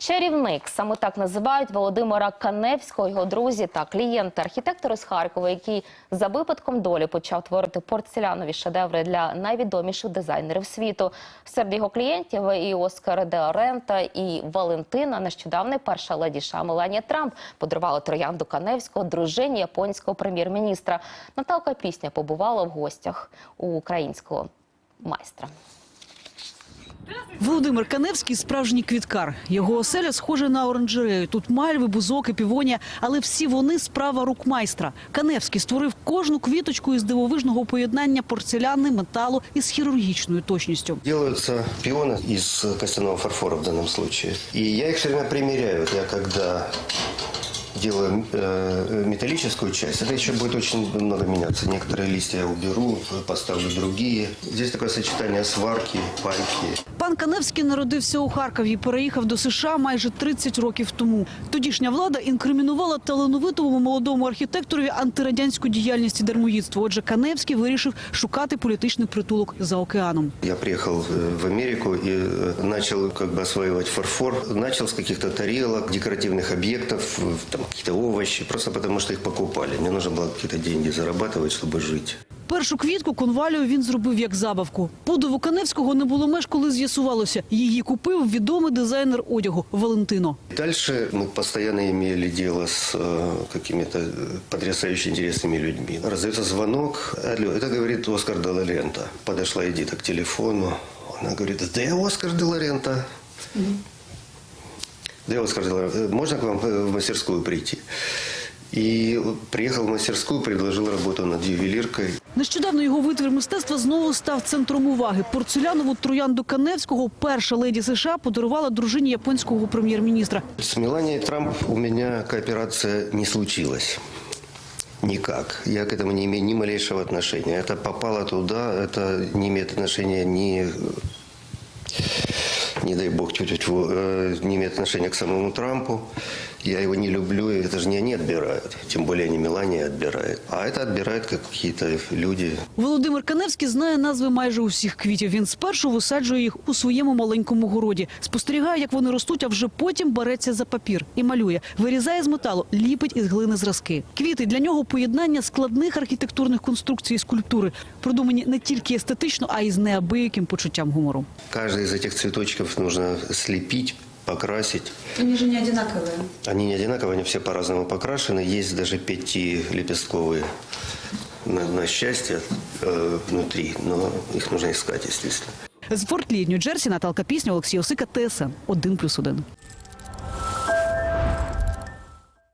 Чарівник саме так називають Володимира Каневського, його друзі та клієнти, архітектори з Харкова, який за випадком долі почав творити порцелянові шедеври для найвідоміших дизайнерів світу. Серед його клієнтів і Оскар де Рента, і Валентина. Нещодавно перша леді США Меланія Трамп подарувала троянду Каневського дружині японського прем'єр-міністра. Наталка Пісня побувала в гостях у українського майстра. Володимир Каневський – справжній квіткар. Його оселя схожа на оранжерею. Тут мальви, бузоки, півонія, але всі вони – справа рук майстра. Каневський створив кожну квіточку із дивовижного поєднання порцеляни, металу із хірургічною точністю. Делаются пионы из костяного фарфора в данном случае. И я их все время примеряю. Вот Я когда делаю э, металлическую часть, это еще будет очень много меняться. Некоторые листья я уберу, поставлю другие. Здесь такое сочетание сварки, пайки. Пан Каневський народився у Харкові і переїхав до США майже 30 років тому. Тодішня влада інкримінувала талановитому молодому архітекторові антирадянську діяльність і дармоїдство. Отже, Каневський вирішив шукати політичний притулок за океаном. Я приехал э, в Америку и э, начал как бы осваивать фарфор. Начал с каких-то тарелок, декоративных объектов, э, там какие-то овощи, просто потому что их покупали. Мне нужно было какие-то деньги зарабатывать, чтобы жить. Першу квітку конвалію він зробив як забавку. Подиву Каневського не було меж, коли з'ясувалося. Її купив відомий дизайнер одягу Валентино. Дальше мы постоянно имели дело с э, какими-то э, потрясающе интересными людьми. Раздается звонок. Алло, это говорит Оскар де ла Рента. Подошла Эдита к телефону. Она говорит, да я Оскар де ла Рента. Да я Оскар де ла Рента. Можно к вам э, в мастерскую прийти? И приехал в мастерскую, предложил работу над ювелиркой. Нещодавно його витвір мистецтва знову став центром уваги. Порцелянову троянду Каневського перша леді США подарувала дружині японського прем'єр-міністра. С Меланией Трамп у меня кооперация не случилась. Никак. Я к этому не имею ни малейшего отношения. Это попало туда, это не имеет отношения ни, не дай бог, тьфу-тьфу-тьфу, э, не имеет отношения к самому Трампу. Я его не люблю, и это же не они отбирают. Тем более не Мелания отбирает. А это отбирают какие-то люди. Володимир Каневський знає назви майже усіх квітів. Він спершу висаджує їх у своєму маленькому городі, спостерігає, як вони ростуть, а вже потім береться за папір і малює, вирізає з металу, ліпить із глини зразки. Квіти для нього поєднання складних архітектурних конструкцій і скульптури, продумані не тільки естетично, а й з неабияким почуттям гумору. Каждый из этих цветочков нужно слепить, покрасить. Они же не одинаковые. Они не одинаковые, они все по-разному покрашены. Есть даже пятилепестковые на, на счастье э, внутри, но их нужно искать, естественно. З Форт Лі, Нью-Джерсі, Наталка Пісня, Олексій Осика, ТСН 1+,1.